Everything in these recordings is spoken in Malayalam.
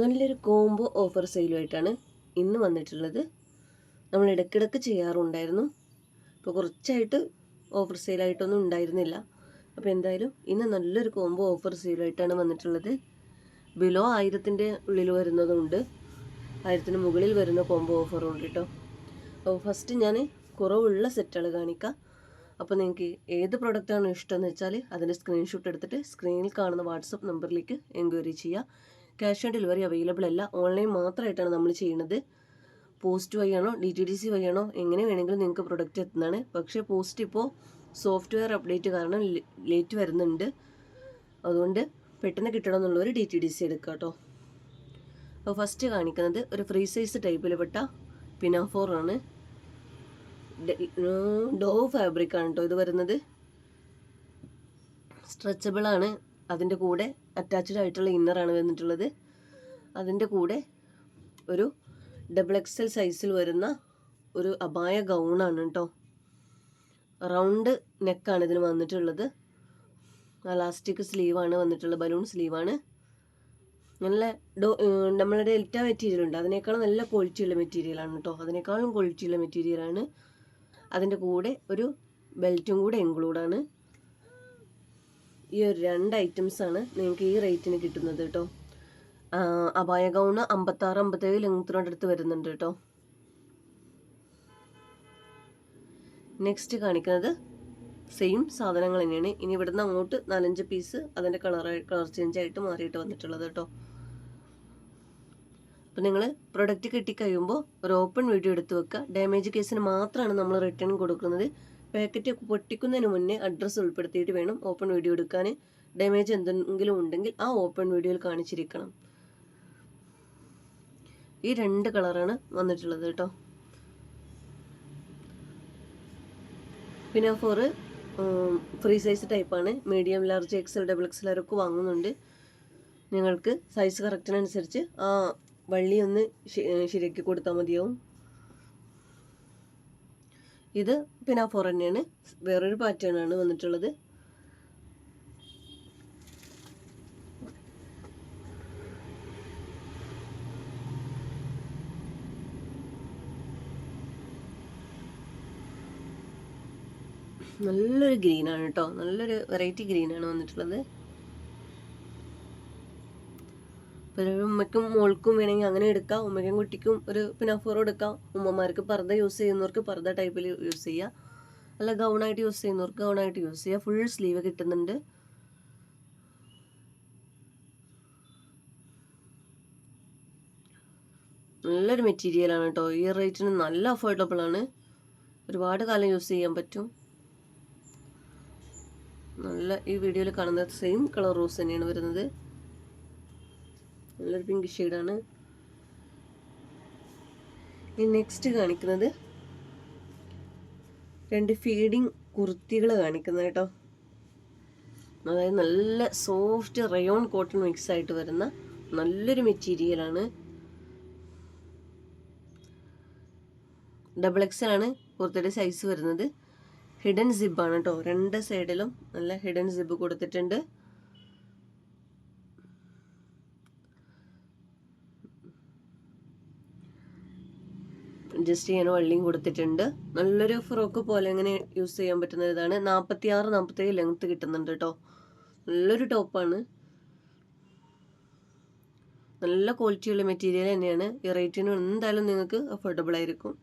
നല്ലൊരു കോംബോ ഓഫർ സെയിലുമായിട്ടാണ് ഇന്ന് വന്നിട്ടുള്ളത്. നമ്മൾ ഇടയ്ക്കിടയ്ക്ക് ചെയ്യാറുണ്ടായിരുന്നു. ഇപ്പോൾ കുറച്ചായിട്ട് ഓഫർ സെയിലായിട്ടൊന്നും ഉണ്ടായിരുന്നില്ല. അപ്പോൾ എന്തായാലും ഇന്ന് നല്ലൊരു കോംബോ ഓഫർ സെയിലായിട്ടാണ് വന്നിട്ടുള്ളത്. ബിലോ ആയിരത്തിന്റെ ഉള്ളിൽ വരുന്നതുണ്ട്. ആയിരത്തിന് മുകളിൽ വരുന്ന കോംബോ ഓഫർ ഉണ്ട് കേട്ടോ അപ്പോൾ ഫസ്റ്റ് ഞാൻ കുറവുള്ള സെറ്റുകൾ കാണിക്കാം. അപ്പോൾ നിങ്ങൾക്ക് ഏത് പ്രൊഡക്റ്റാണ് ഇഷ്ടം എന്ന് വെച്ചാൽ അതിന്റെ സ്ക്രീൻഷോട്ട് എടുത്തിട്ട് സ്ക്രീനിൽ കാണുന്ന വാട്സപ്പ് നമ്പറിലേക്ക് എൻക്വയറി ചെയ്യുക ക്യാഷ് ഓൺ ഡെലിവറി അവൈലബിൾ അല്ല. ഓൺലൈൻ മാത്രമായിട്ടാണ് നമ്മൾ ചെയ്യുന്നത് പോസ്റ്റ് വഴിയാണോ ഡി ടി ഡി സി വഴിയാണോ എങ്ങനെ വേണമെങ്കിലും നിങ്ങൾക്ക് പ്രൊഡക്റ്റ് എത്തുന്നതാണ്. പക്ഷേ പോസ്റ്റ് ഇപ്പോൾ സോഫ്റ്റ്വെയർ അപ്ഡേറ്റ് കാരണം ലേറ്റ് വരുന്നുണ്ട്. അതുകൊണ്ട് പെട്ടെന്ന് കിട്ടണം എന്നുള്ളവർ ഡി ടി ഡി സി എടുക്കുക കേട്ടോ അപ്പോൾ ഫസ്റ്റ് കാണിക്കുന്നത് ഒരു ഫ്രീ സൈസ് ടൈപ്പിൽ പെട്ട പിനാഫോറാണ് ഡോ ഫാബ്രിക്കാണ് കേട്ടോ ഇത് വരുന്നത്. സ്ട്രെച്ചബിളാണ് അതിന്റെ കൂടെ അറ്റാച്ച്ഡ് ആയിട്ടുള്ള ഇന്നറാണ് വന്നിട്ടുള്ളത്. അതിന്റെ കൂടെ ഒരു ഡബിൾ എക്സൽ സൈസിൽ വരുന്ന ഒരു അപായ ഗൗണാണ് കേട്ടോ റൗണ്ട് നെക്കാണ് ഇതിന് വന്നിട്ടുള്ളത്. അലാസ്റ്റിക് സ്ലീവാണ് വന്നിട്ടുള്ളത് ബലൂൺ സ്ലീവാണ് നല്ല ഡോ നമ്മളുടെ ഡെൽറ്റ മെറ്റീരിയൽ ഉണ്ട്. അതിനേക്കാളും നല്ല ക്വാളിറ്റിയുള്ള മെറ്റീരിയലാണ് കേട്ടോ അതിനേക്കാളും ക്വാളിറ്റിയുള്ള മെറ്റീരിയലാണ് അതിന്റെ കൂടെ ഒരു ബെൽറ്റും കൂടെ ഇൻക്ലൂഡാണ് ഈ ഒരു രണ്ട് ഐറ്റംസാണ് നിങ്ങൾക്ക് ഈ റേറ്റിന് കിട്ടുന്നത് കേട്ടോ അപായ ഗൗണ് അമ്പത്താറ് അമ്പത്തേഴ് ലെങ്ത്തിനോട് അടുത്ത് വരുന്നുണ്ട് കേട്ടോ നെക്സ്റ്റ് കാണിക്കുന്നത് സെയിം സാധനങ്ങൾ തന്നെയാണ്. ഇനി ഇവിടുന്ന് അങ്ങോട്ട് നാലഞ്ച് പീസ് അതിന്റെ കളർ കളർ ചേഞ്ച് ആയിട്ട് മാറിയിട്ട് വന്നിട്ടുള്ളത് കേട്ടോ അപ്പം നിങ്ങൾ പ്രൊഡക്റ്റ് കിട്ടിക്കഴിയുമ്പോൾ ഒരു ഓപ്പൺ വീഡിയോ എടുത്ത് വെക്കുക. ഡാമേജ് കേസിന് മാത്രമാണ് നമ്മൾ റിട്ടേൺ കൊടുക്കുന്നത്. പാക്കറ്റ് പൊട്ടിക്കുന്നതിന് മുന്നേ അഡ്രസ്സ് ഉൾപ്പെടുത്തിയിട്ട് വേണം ഓപ്പൺ വീഡിയോ എടുക്കാൻ. ഡാമേജ് എന്തെങ്കിലും ഉണ്ടെങ്കിൽ ആ ഓപ്പൺ വീഡിയോയിൽ കാണിച്ചിരിക്കണം. ഈ രണ്ട് കളറാണ് വന്നിട്ടുള്ളത് കേട്ടോ. പിന്നെ ഫോർ ഫ്രീ സൈസ് ടൈപ്പാണ് medium large XL double XL ഒക്കെ വാങ്ങുന്നുണ്ട്. നിങ്ങൾക്ക് സൈസ് കറക്റ്റിനനുസരിച്ച് ആ വള്ളി ഒന്ന് ശരിയാക്കി കൊടുത്താൽ മതിയാവും. ഇത് പിന്നെ ഫോർ തന്നെയാണ് വേറൊരു പാറ്റേൺ ആണ് വന്നിട്ടുള്ളത്. നല്ലൊരു ഗ്രീനാണ് കേട്ടോ നല്ലൊരു വെറൈറ്റി ഗ്രീനാണ് വന്നിട്ടുള്ളത്. ഒരു ഉമ്മയ്ക്കും മോൾക്കും വേണമെങ്കിൽ അങ്ങനെ എടുക്കാം. ഉമ്മയ്ക്കും കുട്ടിക്കും ഒരു പിനാഫോർ എടുക്കാം. ഉമ്മമാർക്ക് പർദ്ദ യൂസ് ചെയ്യുന്നവർക്ക് പർദ്ദ ടൈപ്പിൽ യൂസ് ചെയ്യാം. അല്ല ഗൗണായിട്ട് യൂസ് ചെയ്യുന്നവർക്ക് ഗൗണായിട്ട് യൂസ് ചെയ്യാം. ഫുൾ സ്ലീവ് കിട്ടുന്നുണ്ട്. നല്ലൊരു മെറ്റീരിയലാണ് കേട്ടോ ഈ റേറ്റിന് നല്ല അഫോർഡബിൾ ആണ്. ഒരുപാട് കാലം യൂസ് ചെയ്യാൻ പറ്റും. നല്ല ഈ വീഡിയോയിൽ കാണുന്ന സെയിം കളർ റോസ് തന്നെയാണ് വരുന്നത്. നല്ലൊരു പിങ്ക് ഷെയ്ഡാണ് ഇനി നെക്സ്റ്റ് കാണിക്കുന്നത് രണ്ട് ഫീഡിങ് കുർത്തികൾ കാണിക്കുന്നത് കേട്ടോ. അതായത് നല്ല സോഫ്റ്റ് റയോൺ കോട്ടൺ മിക്സ് ആയിട്ട് വരുന്ന നല്ലൊരു മെറ്റീരിയലാണ് ഡബിൾ എക്സൽ ആണ് കുർത്തിയുടെ സൈസ് വരുന്നത്. ഹിഡൻ സിബാണ് കേട്ടോ. രണ്ട് സൈഡിലും നല്ല ഹിഡൻ സിബ് കൊടുത്തിട്ടുണ്ട്. അഡ്ജസ്റ്റ് ചെയ്യാൻ വള്ളിയും കൊടുത്തിട്ടുണ്ട്. നല്ലൊരു ഫ്രോക്ക് പോലെ ഇങ്ങനെ യൂസ് ചെയ്യാൻ പറ്റുന്ന ഇതാണ് നാൽപ്പത്തി ആറ് നാൽപ്പത്തേഴ് ലെങ്ത്ത് കിട്ടുന്നുണ്ട് കേട്ടോ നല്ലൊരു ടോപ്പാണ് നല്ല ക്വാളിറ്റിയുള്ള മെറ്റീരിയൽ തന്നെയാണ്. ഈ റേറ്റിന് എന്തായാലും നിങ്ങൾക്ക് അഫോർഡബിൾ ആയിരിക്കും.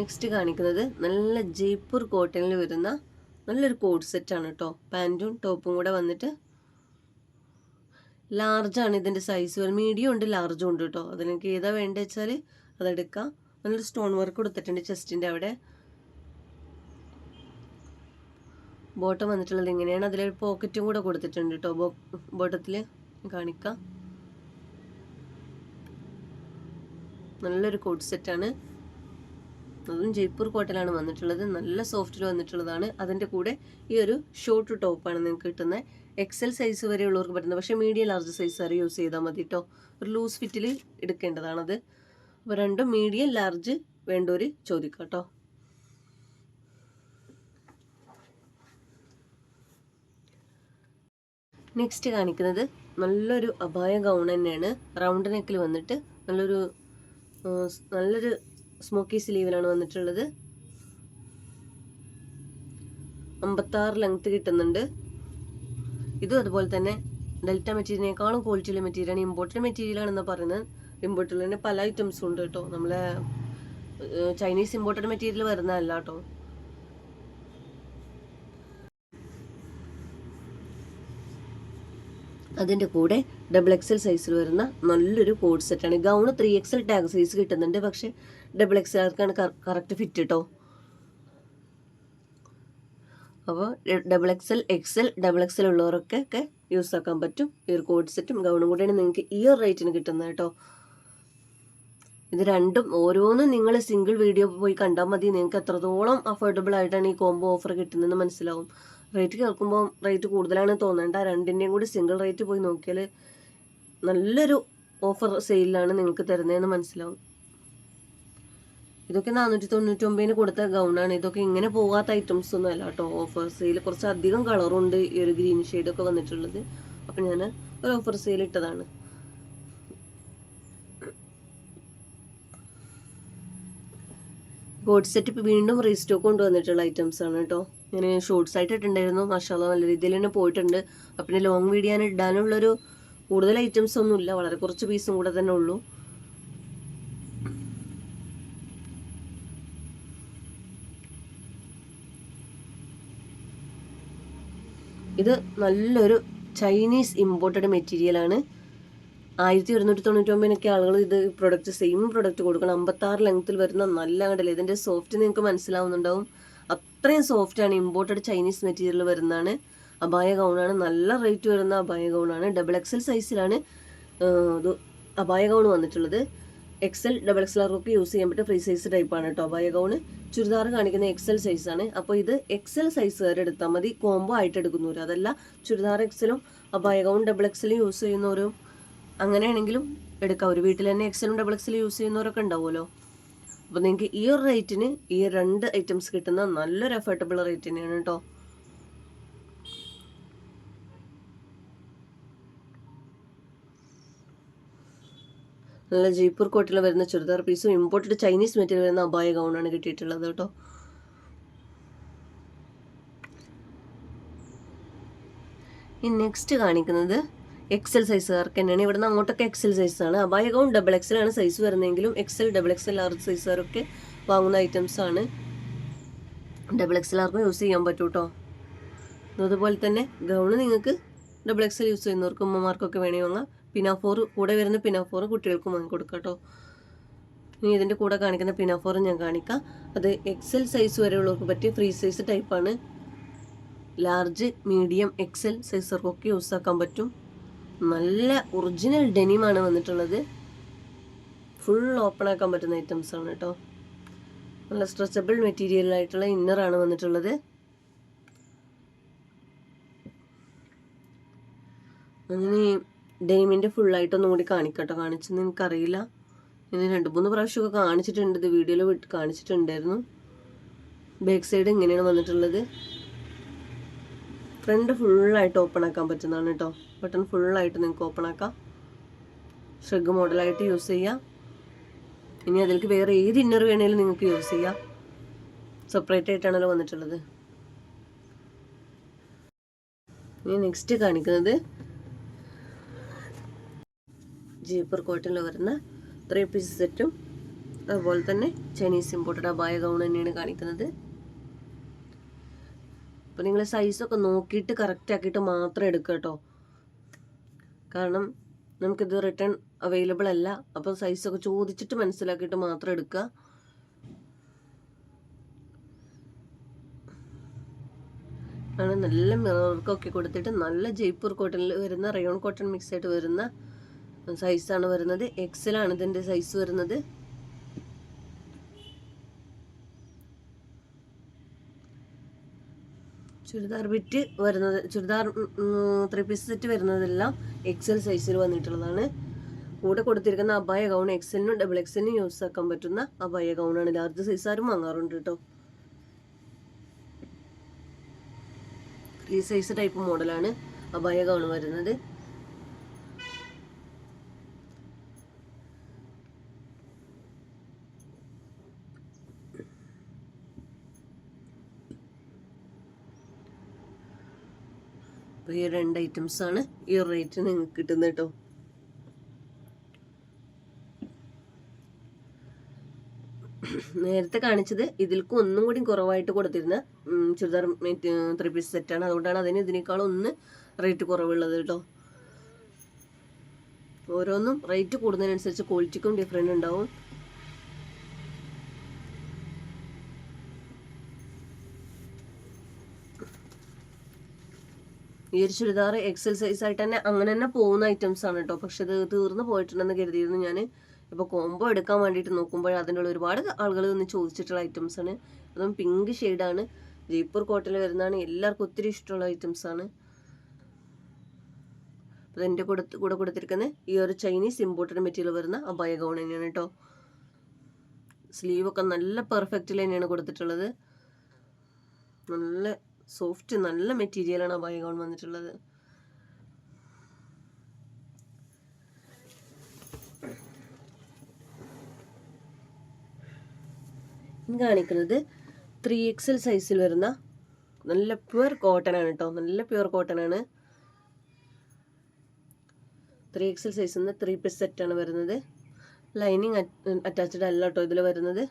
നെക്സ്റ്റ് കാണിക്കുന്നത് നല്ല ജയ്പൂർ കോട്ടണിൽ വരുന്ന നല്ലൊരു കോഡ് സെറ്റാണ് കേട്ടോ പാന്റും ടോപ്പും കൂടെ വന്നിട്ട് ലാർജാണ് ഇതിന്റെ സൈസ് വരുന്നത് മീഡിയം ഉണ്ട് ലാർജും ഉണ്ട് കേട്ടോ അതിനൊക്കെ ഏതാ വേണ്ടത് വെച്ചാൽ അതെടുക്കാം നല്ലൊരു സ്റ്റോൺ വർക്ക് കൊടുത്തിട്ടുണ്ട് ചെസ്റ്റിന്റെ അവിടെ. ബോട്ടം വന്നിട്ടുള്ളത് ഇങ്ങനെയാണ്. അതിലൊരു പോക്കറ്റും കൂടെ കൊടുത്തിട്ടുണ്ട് കേട്ടോ ബോ ബോട്ടത്തിൽ കാണിക്കാം. നല്ലൊരു കോട്ട് സെറ്റാണ് അതും ജയ്പൂർ കോട്ടലാണ് വന്നിട്ടുള്ളത്. നല്ല സോഫ്റ്റിൽ വന്നിട്ടുള്ളതാണ്. അതിന്റെ കൂടെ ഈ ഒരു ഷോർട്ട് ടോപ്പാണ് നിങ്ങൾക്ക് കിട്ടുന്നത്. എക്സൽ സൈസ് വരെ ഉള്ളവർക്ക് പറ്റുന്നത്. പക്ഷേ മീഡിയം ലാർജ് സൈസ് വരെ യൂസ് ചെയ്താൽ മതി കേട്ടോ ഒരു ലൂസ് ഫിറ്റിൽ എടുക്കേണ്ടതാണത്. അപ്പോൾ രണ്ടും മീഡിയം ലാർജ് വേണ്ടവർ ചോദിക്കാം കേട്ടോ നെക്സ്റ്റ് കാണിക്കുന്നത് നല്ലൊരു അപായ ഗൗൺ തന്നെയാണ്. റൗണ്ട് നെക്കിൽ വന്നിട്ട് നല്ലൊരു നല്ലൊരു സ്മോക്കി സ്ലീവിലാണ് വന്നിട്ടുള്ളത്. അമ്പത്താറ് ലെങ്ത് കിട്ടുന്നുണ്ട്. ഇതും അതുപോലെ തന്നെ ഡെൽറ്റ മെറ്റീരിയലിനേക്കാളും ക്വാളിറ്റിയുള്ള മെറ്റീരിയലാണ് ഇമ്പോർട്ടഡ് മെറ്റീരിയലാണെന്ന് പറയുന്നത്. ഇമ്പോർട്ടഡ് തന്നെ പല ഐറ്റംസും ഉണ്ട് കേട്ടോ നമ്മളെ ചൈനീസ് ഇമ്പോർട്ടഡ് മെറ്റീരിയൽ വരുന്നതല്ല കേട്ടോ അതിന്റെ കൂടെ ഡബിൾ എക്സൽ സൈസിൽ വരുന്ന നല്ലൊരു കോഡ് സെറ്റാണ് gown three XL tag size കിട്ടുന്നുണ്ട്. പക്ഷേ ഡബിൾ എക്സൽ ആർക്കാണ് കറക്റ്റ് ഫിറ്റ് കേട്ടോ അപ്പോൾ double XL XL double XL ഉള്ളവരൊക്കെ ഒക്കെ യൂസ് ആക്കാൻ പറ്റും. ഈ ഒരു കോഡ് സെറ്റും ഗൗണും കൂടെയാണ് നിങ്ങൾക്ക് ഈ ഒരു റേറ്റിന് കിട്ടുന്നത് കേട്ടോ. ഇത് രണ്ടും ഓരോന്നും നിങ്ങൾ സിംഗിൾ വീഡിയോ പോയി കണ്ടാൽ മതി. നിങ്ങൾക്ക് എത്രത്തോളം അഫോർഡബിൾ ആയിട്ടാണ് ഈ കോംബോ ഓഫർ കിട്ടുന്നതെന്ന് മനസ്സിലാവും. റേറ്റ് കേൾക്കുമ്പോൾ റേറ്റ് കൂടുതലാണ് തോന്നേണ്ട. രണ്ടിന്റെയും കൂടി സിംഗിൾ റേറ്റ് പോയി നോക്കിയാൽ നല്ലൊരു ഓഫർ സെയിലാണ് നിങ്ങൾക്ക് തരുന്നതെന്ന് മനസ്സിലാവും. ഇതൊക്കെ നാനൂറ്റി തൊണ്ണൂറ്റി ഒമ്പതിന് കൊടുത്ത ഗൗണാണ് ഇതൊക്കെ ഇങ്ങനെ പോകാത്ത ഐറ്റംസ് ഒന്നും അല്ല കേട്ടോ ഓഫർ സെയിൽ കുറച്ച് അധികം കളറുണ്ട് ഈ ഒരു ഗ്രീൻ ഷെയ്ഡൊക്കെ വന്നിട്ടുള്ളത്. അപ്പം ഞാൻ ഒരു ഓഫർ സെയിൽ ഇട്ടതാണ്. കോഡ് സെറ്റ് വീണ്ടും റീസ്റ്റോക്ക് കൊണ്ടുവന്നിട്ടുള്ള ഐറ്റംസ് ആണ് കേട്ടോ ഞാൻ ഷോർട്സ് ആയിട്ട് ഇട്ടുണ്ടായിരുന്നു മഷാല നല്ല രീതിയിൽ തന്നെ പോയിട്ടുണ്ട്. അപ്പം പിന്നെ ലോങ് വീഡിയോ ഞാൻ ഇടാനുള്ളൊരു കൂടുതൽ ഐറ്റംസ് ഒന്നുമില്ല. വളരെ കുറച്ച് പീസും കൂടെ തന്നെ ഉള്ളൂ. ഇത് നല്ലൊരു ചൈനീസ് ഇമ്പോർട്ടഡ് മെറ്റീരിയലാണ് ആയിരത്തി ഒരുന്നൂറ്റി തൊണ്ണൂറ്റി ഒമ്പതിനൊക്കെ ആളുകൾ ഇത് പ്രൊഡക്റ്റ് സെയിം പ്രൊഡക്റ്റ് കൊടുക്കണം. അമ്പത്താറ് ലെങ്ത്തിൽ വരുന്ന നല്ല കണ്ടല്ലേ ഇതിന്റെ സോഫ്റ്റ് നിങ്ങൾക്ക് മനസ്സിലാവുന്നുണ്ടാവും. അത്രയും സോഫ്റ്റാണ് ഇമ്പോർട്ടഡ് ചൈനീസ് മെറ്റീരിയൽ വരുന്നതാണ്. അബായ ഗൗണാണ് നല്ല റേറ്റ് വരുന്ന അബായ ഗൗണാണ് ഡബിൾ എക്സൽ സൈസിലാണ് അബായ ഗൗൺ വന്നിട്ടുള്ളത്. എക്സൽ ഡബിൾ എക്സൽ ആർക്കൊക്കെ യൂസ് ചെയ്യാൻ പറ്റിയ ഫ്രീ സൈസ് ടൈപ്പാണ് കേട്ടോ ബയ ഗൗണ് ചുരിദാർ കാണിക്കുന്ന എക്സൽ സൈസാണ് അപ്പോൾ ഇത് എക്സൽ സൈസ് വരെ എടുത്താൽ മതി. കോംബോ ആയിട്ട് എടുക്കുന്നവർ അതല്ല ചുരിദാർ എക്സലും ബയ ഗൗൺ ഡബിൾ എക്സലും യൂസ് ചെയ്യുന്നവരും അങ്ങനെയാണെങ്കിലും എടുക്കാം. ഒരു വീട്ടിൽ തന്നെ എക്സലും ഡബിൾ എക്സലും യൂസ് ചെയ്യുന്നവരൊക്കെ ഉണ്ടാവുമല്ലോ. അപ്പോൾ നിങ്ങൾക്ക് ഈ ഒരു റേറ്റിന് ഈ രണ്ട് ഐറ്റംസ് കിട്ടുന്ന നല്ലൊരു അഫോർഡബിൾ റേറ്റ് തന്നെയാണ് കേട്ടോ നല്ല ജയ്പൂർ കോട്ടിൽ വരുന്ന ചുരിദാർ പീസും ഇമ്പോർട്ടഡ് ചൈനീസ് മെറ്റീരിയൽ വരുന്ന അബായ ഗൗണാണ് കിട്ടിയിട്ടുള്ളത് കേട്ടോ. ഈ നെക്സ്റ്റ് കാണിക്കുന്നത് എക്സൽ സൈസുകാർക്ക് തന്നെയാണ്. ഇവിടുന്ന് അങ്ങോട്ടൊക്കെ എക്സൽ സൈസാണ് അബായ ഗൗൺ ഡബിൾ എക്സൽ ആണ് സൈസ് വരുന്നതെങ്കിലും എക്സൽ ഡബിൾ എക്സൽ ലാർജ് സൈസുകാരൊക്കെ വാങ്ങുന്ന ഐറ്റംസ് ആണ്. ഡബിൾ എക്സൽ ആർക്കും യൂസ് ചെയ്യാൻ പറ്റും കേട്ടോ അതുപോലെ തന്നെ ഗൗണ് നിങ്ങൾക്ക് ഡബിൾ എക്സൽ യൂസ് ചെയ്യുന്നവർക്കും ഉമ്മമാർക്കൊക്കെ വേണമെങ്കിൽ വാങ്ങാം. പിനാഫോർ കൂടെ വരുന്ന പിനാഫോർ കുട്ടികൾക്കും വാങ്ങി കൊടുക്കാം കേട്ടോ ഇനി ഇതിന്റെ കൂടെ കാണിക്കുന്ന പിനാഫോർ ഞാൻ കാണിക്കാം. അത് എക്സൽ സൈസ് വരെയുള്ളവർക്ക് പറ്റിയ ഫ്രീ സൈസ് ടൈപ്പാണ് ലാർജ് മീഡിയം എക്സൽ സൈസർക്കൊക്കെ യൂസ് ആക്കാൻ പറ്റും. നല്ല ഒറിജിനൽ ഡെനിമാണ് വന്നിട്ടുള്ളത്. ഫുൾ ഓപ്പൺ ആക്കാൻ പറ്റുന്ന ഐറ്റംസ് ആണ് കേട്ടോ നല്ല സ്ട്രെച്ചബിൾ മെറ്റീരിയൽ ആയിട്ടുള്ള ഇന്നറാണ് വന്നിട്ടുള്ളത്. അങ്ങനെ ഡെനിമിന്റെ ഫുള്ളായിട്ടൊന്നും കൂടി കാണിക്കട്ടോ. കാണിച്ചെന്ന് എനിക്കറിയില്ല. ഇനി രണ്ട് മൂന്ന് പ്രാവശ്യമൊക്കെ കാണിച്ചിട്ടുണ്ട്. ഇത് വീഡിയോയിൽ വിട്ട് കാണിച്ചിട്ടുണ്ടായിരുന്നു. ബാക്ക് സൈഡ് ഇങ്ങനെയാണ് വന്നിട്ടുള്ളത്. ഫ്രണ്ട് ഫുള്ളായിട്ട് ഓപ്പൺ ആക്കാൻ പറ്റുന്നതാണ് കേട്ടോ ബട്ടൺ ഫുള്ളായിട്ട് നിങ്ങൾക്ക് ഓപ്പൺ ആക്കാം. ഷ്രഗ് മോഡലായിട്ട് യൂസ് ചെയ്യാം. ഇനി അതിലേക്ക് വേറെ ഏത് ഇന്നർ വേണേലും നിങ്ങൾക്ക് യൂസ് ചെയ്യാം. സെപ്പറേറ്റ് ആയിട്ടാണല്ലോ വന്നിട്ടുള്ളത്. ഇനി നെക്സ്റ്റ് കാണിക്കുന്നത് ജീപ്പർ കോട്ടണിൽ വരുന്ന ത്രീ പീസ് സെറ്റും അതുപോലെ തന്നെ ചൈനീസ് ഇമ്പോർട്ടഡ് അബായ ഗൗൺ തന്നെയാണ് കാണിക്കുന്നത്. അപ്പോൾ നിങ്ങൾ സൈസൊക്കെ നോക്കിയിട്ട് കറക്റ്റ് ആക്കിയിട്ട് മാത്രം എടുക്കുക കേട്ടോ. കാരണം നമുക്കിത് റിട്ടേൺ അവൈലബിൾ അല്ല. അപ്പോൾ സൈസൊക്കെ ചോദിച്ചിട്ട് മനസ്സിലാക്കിയിട്ട് മാത്രം എടുക്കുക ആണ് നല്ല മിറർക്കൊക്കെ കൊടുത്തിട്ട് നല്ല ജയ്പൂർ കോട്ടണിൽ വരുന്ന റയോൺ കോട്ടൺ മിക്സ് ആയിട്ട് വരുന്ന സൈസാണ് വരുന്നത്. എക്സലാണ് ഇതിന്റെ സൈസ് വരുന്നത്. ചുരിദാർ ബിറ്റ് വരുന്നത് ചുരിദാർ ത്രീ പീസ് സെറ്റ് വരുന്നതെല്ലാം എക്സൽ സൈസിൽ വന്നിട്ടുള്ളതാണ്. കൂടെ കൊടുത്തിരിക്കുന്ന അബായ ഗൗൺ എക്സലിനും ഡബിൾ എക്സലിനും യൂസ് ആക്കാൻ പറ്റുന്ന അബായ ആണ്. ലാർജ് സൈസാരും വാങ്ങാറുണ്ട് കേട്ടോ ഈ സൈസ് ടൈപ്പ് മോഡലാണ് അബായ ഗൗൺ വരുന്നത്. അപ്പോൾ ഈ രണ്ട് ഐറ്റംസ് ആണ് ഈ റേറ്റ് നിങ്ങൾക്ക് കിട്ടുന്നത് കേട്ടോ. നേരത്തെ കാണിച്ചത് ഇതിൽക്കും ഒന്നും കൂടി കുറവായിട്ട് കൊടുത്തിരുന്ന ചുരിദാർ ത്രീ പീസ് സെറ്റാണ് അതുകൊണ്ടാണ് അതിന് ഇതിനേക്കാളും ഒന്ന് റേറ്റ് കുറവുള്ളത് കേട്ടോ. ഓരോന്നും റേറ്റ് കൂടുന്നതിനനുസരിച്ച് ക്വാളിറ്റിക്കും ഡിഫറെന്റ് ഉണ്ടാവും. ഈ ഒരു ചുരിദാർ എക്സൽ സൈസ് ആയിട്ട് തന്നെ അങ്ങനെ തന്നെ പോകുന്ന ഐറ്റംസ് ആണ് കേട്ടോ പക്ഷെ ഇത് തീർന്നു പോയിട്ടുണ്ടെന്ന് കരുതിയിരുന്നു ഞാൻ ഇപ്പോൾ കോംബോ എടുക്കാൻ വേണ്ടിയിട്ട് നോക്കുമ്പോൾ അതിനുള്ള ഒരുപാട് ആളുകൾ ഒന്ന് ചോദിച്ചിട്ടുള്ള ഐറ്റംസ് ആണ്. അതും പിങ്ക് ഷെയ്ഡാണ് ജയ്പൂർ കോട്ടയിൽ വരുന്നതാണ്. എല്ലാവർക്കും ഒത്തിരി ഇഷ്ടമുള്ള ഐറ്റംസ് ആണ്. അപ്പോൾ എന്റെ കൂടെ കൂടെ കൊടുത്തിരിക്കുന്നത് ഈ ഒരു ചൈനീസ് ഇമ്പോർട്ടഡ് മെറ്റീരിയൽ വരുന്ന അബായ ഗൗൺ തന്നെയാണ് കേട്ടോ സ്ലീവൊക്കെ നല്ല പെർഫെക്റ്റിൽ തന്നെയാണ് കൊടുത്തിട്ടുള്ളത്. നല്ല സോഫ്റ്റ് നല്ല മെറ്റീരിയലാണ് ആ ബൈഗോൺ വന്നിട്ടുള്ളത് കാണിക്കുന്നത് ത്രീ എക്സൽ സൈസിൽ വരുന്ന നല്ല പ്യുവർ കോട്ടൺ ആണ് കേട്ടോ നല്ല പ്യുവർ കോട്ടൺ ആണ്. ത്രീ എക്സൽ സൈസിൽ നിന്ന് ത്രീ പീസ് ആണ് വരുന്നത്. ലൈനിങ് അറ്റാച്ച്ഡ് അല്ല കേട്ടോ ഇതിൽ വരുന്നത്.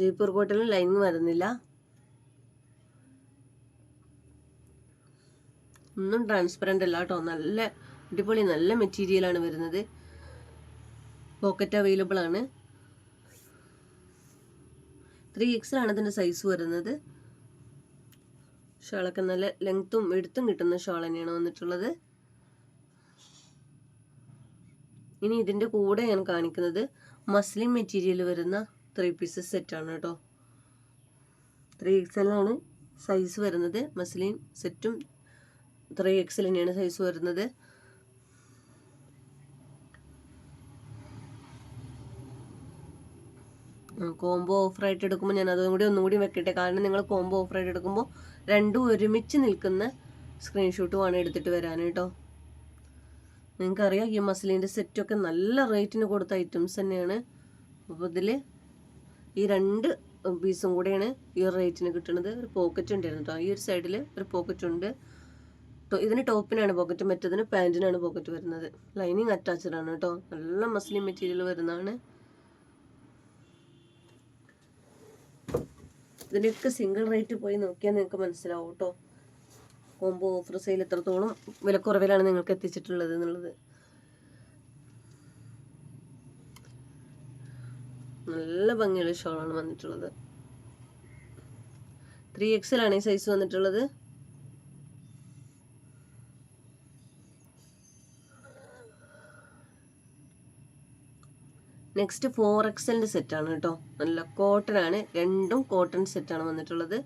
ജയ്പൂർ കോട്ടണിൽ ലൈനിങ് വരുന്നില്ല. ഒന്നും ട്രാൻസ്പെറന്റ് അല്ല കേട്ടോ. നല്ല അടിപൊളി നല്ല മെറ്റീരിയലാണ് വരുന്നത്. പോക്കറ്റ് അവൈലബിൾ ആണ്. ത്രീ ആണ് ഇതിന്റെ സൈസ് വരുന്നത്. ഷാളൊക്കെ നല്ല ലെങ്ത്തും എടുത്തും കിട്ടുന്ന ഷാൾ തന്നെയാണ് വന്നിട്ടുള്ളത്. ഇനി ഇതിന്റെ കൂടെ ഞാൻ കാണിക്കുന്നത് മസ്ലിൻ മെറ്റീരിയൽ വരുന്ന ത്രീ പീസസ് സെറ്റാണ് കേട്ടോ ത്രീ എക്സലാണ് സൈസ് വരുന്നത്. മസ്ലിൻ സെറ്റും ത്രീ എക്സൽ തന്നെയാണ് സൈസ് വരുന്നത്. കോംബോ ഓഫറായിട്ട് എടുക്കുമ്പോൾ ഞാൻ അതും കൂടി ഒന്നും കൂടി വെക്കട്ടെ. കാരണം നിങ്ങൾ കോംബോ ഓഫറായിട്ട് എടുക്കുമ്പോൾ രണ്ടും ഒരുമിച്ച് നിൽക്കുന്ന സ്ക്രീൻഷോട്ടുമാണ് എടുത്തിട്ട് വരാൻ കേട്ടോ നിങ്ങൾക്കറിയാം ഈ മസ്ലിന്റെ സെറ്റൊക്കെ നല്ല റേറ്റിന് കൊടുത്ത ഐറ്റംസ് തന്നെയാണ്. അപ്പോൾ ഇതിൽ ഈ രണ്ട് പീസും കൂടെയാണ് ഈ റേറ്റിന് കിട്ടുന്നത് ഒരു പോക്കറ്റ് ഉണ്ടായിരുന്നു കേട്ടോ ഈ ഒരു സൈഡിൽ ഒരു പോക്കറ്റ് ഉണ്ട്. ഇതിന് ടോപ്പിനാണ് പോക്കറ്റ് മറ്റതിന് പാന്റിനാണ് പോക്കറ്റ് വരുന്നത്. ലൈനിങ് അറ്റാച്ച്ഡ് ആണ് കേട്ടോ നല്ല മസ്ലിൻ മെറ്റീരിയൽ വരുന്നതാണ്. ഇതിന്റെയൊക്കെ സിംഗിൾ റേറ്റ് പോയി നോക്കിയാൽ നിങ്ങൾക്ക് മനസ്സിലാവും കേട്ടോ കോംബോ ഓഫർ സെയിൽ എത്രത്തോളം വിലക്കുറവിലാണ് നിങ്ങൾക്ക് എത്തിച്ചിട്ടുള്ളത് എന്നുള്ളത്. നല്ല ഭംഗിയുള്ള ഷോളാണ് വന്നിട്ടുള്ളത്. ത്രീ എക്സിലാണ് ഈ സൈസ് വന്നിട്ടുള്ളത്. നെക്സ്റ്റ് ഫോർ എക്സലിന്റെ സെറ്റാണ് കേട്ടോ. നല്ല കോട്ടൺ ആണ്. രണ്ടും കോട്ടൺ സെറ്റാണ് വന്നിട്ടുള്ളത്.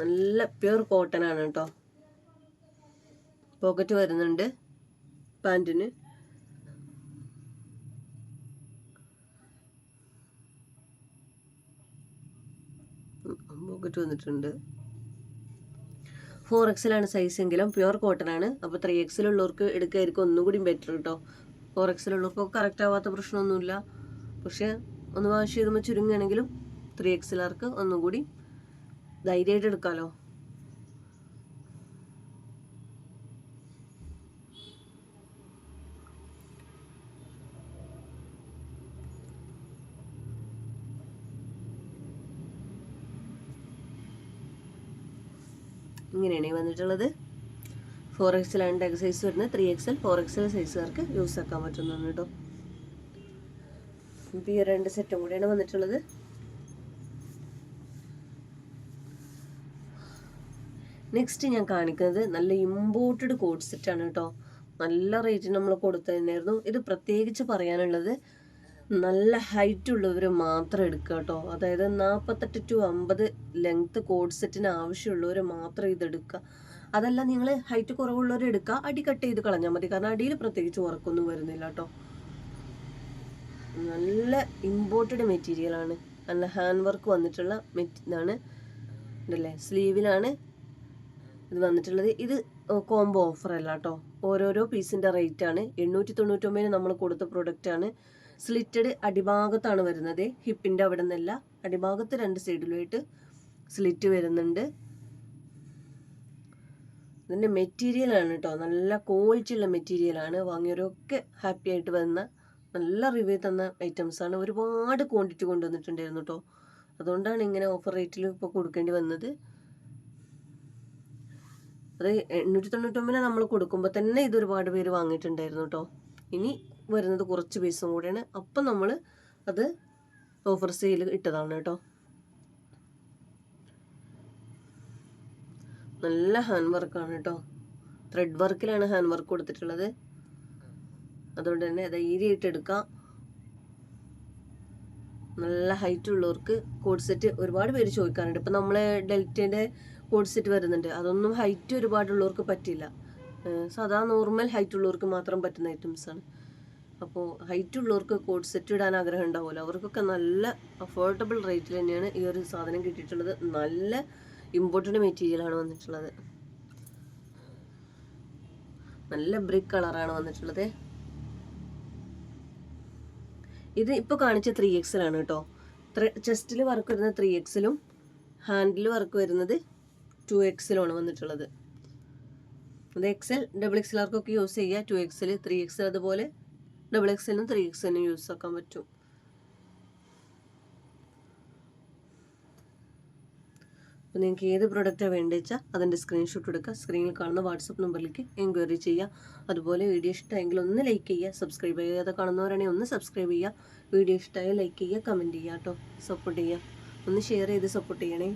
നല്ല പ്യൂർ കോട്ടൺ ആണ് കേട്ടോ. പോക്കറ്റ് വരുന്നുണ്ട്. പാന്റിന് പോക്കറ്റ് വന്നിട്ടുണ്ട്. ഫോർ എക്സിലാണ് സൈസ് എങ്കിലും പ്യുവർ കോട്ടൺ ആണ്. അപ്പോൾ ത്രീ എക്സിലുള്ളവർക്ക് എടുക്കായിരിക്കും ഒന്നും കൂടി ബെറ്റർ കേട്ടോ ഫോർ എക്സിലുള്ളവർക്കൊക്കെ കറക്റ്റ് ആവാത്ത പ്രശ്നമൊന്നുമില്ല. പക്ഷേ ഒന്ന് വാഷ് ചെയ്തുമ്പോൾ ചുരുങ്ങുകയാണെങ്കിലും ത്രീ എക്സിലാർക്ക് ഒന്നും കൂടി ധൈര്യമായിട്ട് എടുക്കാമല്ലോ ഇങ്ങനെയാണ് വന്നിട്ടുള്ളത്. ഫോർ എക്സലാണ് ടെക് സൈസ് വരുന്നത്. ത്രീ എക്സൽ ഫോർ എക്സൽ സൈസുകാർക്ക് യൂസ് ആക്കാൻ പറ്റുന്നതാണ് കേട്ടോ. ഇപ്പം ഈ രണ്ട് സെറ്റും കൂടിയാണ് വന്നിട്ടുള്ളത്. നെക്സ്റ്റ് ഞാൻ കാണിക്കുന്നത് നല്ല ഇമ്പോർട്ടഡ് കോഡ് സെറ്റാണ് കേട്ടോ. നല്ല റേറ്റിന് നമ്മൾ കൊടുത്തു തന്നെയായിരുന്നു ഇത് പ്രത്യേകിച്ച് പറയാനുള്ളത് നല്ല ഹൈറ്റ് ഉള്ളവർ മാത്രം എടുക്കുക കേട്ടോ. അതായത് നാൽപ്പത്തെട്ട് ടു അമ്പത് ലെങ്ത് കോഡ് സെറ്റിന് ആവശ്യമുള്ളവർ മാത്രം ഇതെടുക്കുക. അതല്ല നിങ്ങൾ ഹൈറ്റ് കുറവുള്ളവർ എടുക്കുക അടി കട്ട് ചെയ്ത് കളഞ്ഞാൽ മതി. കാരണം അടിയിൽ പ്രത്യേകിച്ച് ഉറക്കൊന്നും വരുന്നില്ല കേട്ടോ. നല്ല ഇമ്പോർട്ടഡ് മെറ്റീരിയലാണ് നല്ല ഹാൻഡ് വർക്ക് വന്നിട്ടുള്ള മെറ്റ് ഇതാണ്. ഉണ്ടല്ലേ സ്ലീവിലാണ് ഇത് വന്നിട്ടുള്ളത്. ഇത് കോംബോ ഓഫർ അല്ല കേട്ടോ. ഓരോരോ പീസിന്റെ റേറ്റ് ആണ്. എണ്ണൂറ്റി തൊണ്ണൂറ്റൊമ്പതിന് നമ്മൾ കൊടുത്ത പ്രൊഡക്റ്റാണ് സ്ലിറ്റഡ് അടിഭാഗത്താണ് വരുന്നത്. ഹിപ്പിന്റെ അവിടെ നിന്നല്ല അടിഭാഗത്ത് രണ്ട് സൈഡിലുമായിട്ട് സ്ലിറ്റ് വരുന്നുണ്ട്. ഇതിന്റെ മെറ്റീരിയലാണ് കേട്ടോ നല്ല ക്വാളിറ്റി ഉള്ള മെറ്റീരിയലാണ് വാങ്ങിയവരൊക്കെ ഹാപ്പി ആയിട്ട് വന്ന നല്ല റിവ്യൂ തന്ന ഐറ്റംസ് ആണ്. ഒരുപാട് ക്വാണ്ടിറ്റി കൊണ്ടുവന്നിട്ടുണ്ടായിരുന്നു കേട്ടോ അതുകൊണ്ടാണ് ഇങ്ങനെ ഓഫർ റേറ്റിൽ ഇപ്പോൾ കൊടുക്കേണ്ടി വന്നത്. അത് എണ്ണൂറ്റി തൊണ്ണൂറ്റൊമ്പതിന് നമ്മൾ കൊടുക്കുമ്പോൾ തന്നെ ഇത് ഒരുപാട് പേര് വാങ്ങിയിട്ടുണ്ടായിരുന്നു കേട്ടോ ഇനി വരുന്നത് കുറച്ച് പീസും കൂടിയാണ്. അപ്പം നമ്മൾ അത് ഓഫർ സെയിൽ ഇട്ടതാണ് കേട്ടോ. നല്ല ഹാൻഡ് വർക്കാണ് കേട്ടോ. ത്രെഡ് വർക്കിലാണ് ഹാൻഡ് വർക്ക് കൊടുത്തിട്ടുള്ളത്. അതുകൊണ്ട് തന്നെ ധൈര്യമായിട്ട് എടുക്കാം. നല്ല ഹൈറ്റ് ഉള്ളവർക്ക് കോഡ് സെറ്റ് ഒരുപാട് പേര് ചോദിക്കാറുണ്ട്. ഇപ്പം നമ്മളെ ഡെൽറ്റേന്റെ കോഡ് സെറ്റ് വരുന്നുണ്ട്. അതൊന്നും ഹൈറ്റ് ഒരുപാടുള്ളവർക്ക് പറ്റില്ല. സാധാ നോർമൽ ഹൈറ്റ് ഉള്ളവർക്ക് മാത്രം പറ്റുന്ന ഐറ്റംസാണ് അപ്പോൾ ഹൈറ്റ് ഉള്ളവർക്ക് കോഡ് സെറ്റ് ഇടാൻ ആഗ്രഹം ഉണ്ടാവുമല്ലോ. അവർക്കൊക്കെ നല്ല അഫോർഡബിൾ റേറ്റിൽ തന്നെയാണ് ഈ ഒരു സാധനം കിട്ടിയിട്ടുള്ളത്. നല്ല ഇമ്പോർട്ടന്റ് മെറ്റീരിയലാണ് വന്നിട്ടുള്ളത്. നല്ല ബ്രിക്ക് കളറാണ് വന്നിട്ടുള്ളത്. ഇത് ഇപ്പോൾ കാണിച്ച ത്രീ എക്സലാണ് കേട്ടോ ചെസ്റ്റിൽ വർക്ക് വരുന്നത് ത്രീ എക്സലും ഹാൻഡിൽ വർക്ക് വരുന്നത് ടു എക്സലുമാണ് വന്നിട്ടുള്ളത്. അത് എക്സൽ ഡബിൾ എക്സലാർക്കൊക്കെ യൂസ് ചെയ്യുക ടു എക്സൽ ത്രീ എക്സൽ അതുപോലെ ഡബിൾ എക്സലിനും ത്രീ എക്സലിനും യൂസ് ആക്കാൻ പറ്റും. അപ്പോൾ നിങ്ങൾക്ക് ഏത് പ്രൊഡക്റ്റാണ് വേണ്ടത് വെച്ചാൽ അതിന്റെ സ്ക്രീൻഷോട്ട് എടുക്കുക. സ്ക്രീനിൽ കാണുന്ന വാട്സപ്പ് നമ്പറിലേക്ക് എൻക്വയറി ചെയ്യുക. അതുപോലെ വീഡിയോ ഇഷ്ടമായെങ്കിൽ ഒന്ന് ലൈക്ക് ചെയ്യുക. സബ്സ്ക്രൈബ് ചെയ്യാതെ കാണുന്നവരാണെങ്കിൽ ഒന്ന് സബ്സ്ക്രൈബ് ചെയ്യുക. വീഡിയോ ഇഷ്ടമായ ലൈക്ക് ചെയ്യുക കമന്റ് ചെയ്യുക കേട്ടോ സപ്പോർട്ട് ചെയ്യുക. ഒന്ന് ഷെയർ ചെയ്ത് സപ്പോർട്ട് ചെയ്യണേ.